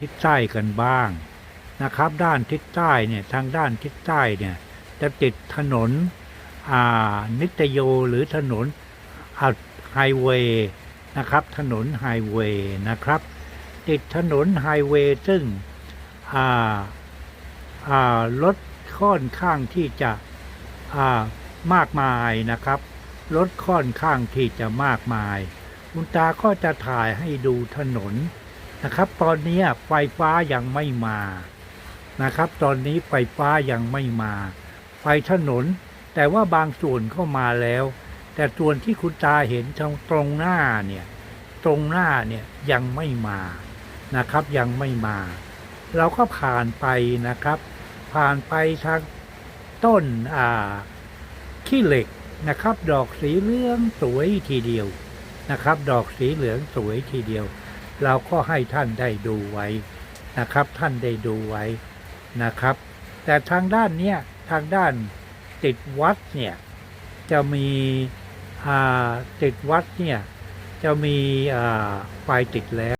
ทิศใต้กันบ้างนะครับ ด้านทิศใต้เนี่ยทางด้านทิศใต้เนี่ยจะติดถนนอ่านิตโยหรือถนนไฮเวย์นะครับ ถนนไฮเวย์นะครับ ติดถนนไฮเวย์ซึ่งอ่าอ่ารถค่อนข้างที่จะอ่ามากมายนะครับรถค่อนข้างที่จะมากมาย คุณตาก็จะถ่ายให้ดูถนน นะครับ ตอนนี้ไฟฟ้ายังไม่มานะครับ ตอนนี้ไฟฟ้ายังไม่มา ไฟถนน แต่ว่าบางส่วนเข้ามาแล้ว แต่ส่วนที่คุณตาเห็นตรงตรงหน้าเนี่ยตรงหน้าเนี่ยยังไม่มานะครับ ยังไม่มา เราก็ผ่านไปนะครับ ผ่านไปทางต้นอ่าขี้เหล็กนะครับ ดอกสีเหลืองสวยทีเดียวนะครับ ดอกสีเหลืองสวยทีเดียว เราก็ให้ท่านได้ดูไว้นะครับ ท่านได้ดูไว้นะครับ แต่ทางด้านเนี้ยทางด้านติดวัดเนี่ยจะมีอ่าติดวัดเนี่ยจะมีอ่าไฟติดแล้ว